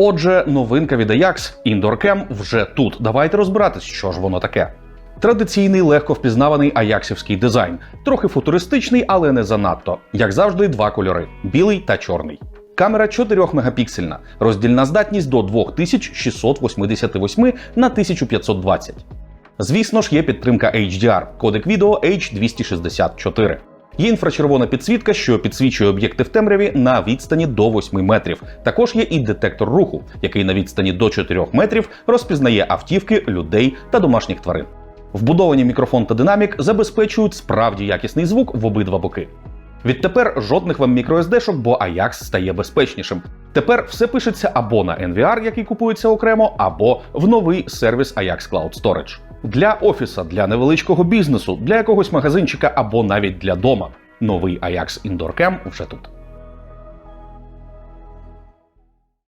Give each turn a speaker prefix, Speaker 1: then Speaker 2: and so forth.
Speaker 1: Отже, новинка від Ajax Cam вже тут. Давайте розбиратись, що ж воно таке. Традиційний легко впізнаваний аяксівський дизайн, трохи футуристичний, але не занадто. Як завжди, два кольори білий та чорний. Камера 4 мегапіксельна, роздільна здатність до 2688 на 1520. Звісно ж, є підтримка HDR, кодек відео H264. Є інфрачервона підсвітка, що підсвічує об'єкти в темряві на відстані до 8 метрів. Також є і детектор руху, який на відстані до 4 метрів розпізнає автівки, людей та домашніх тварин. Вбудовані мікрофон та динамік забезпечують справді якісний звук в обидва боки. Відтепер жодних вам microSD-шок, бо Ajax стає безпечнішим. Тепер все пишеться або на NVR, який купується окремо, або в новий сервіс Ajax Cloud Storage. Для офіса, для невеличкого бізнесу, для якогось магазинчика або навіть для дома. Новий Ajax Indoor Cam вже тут.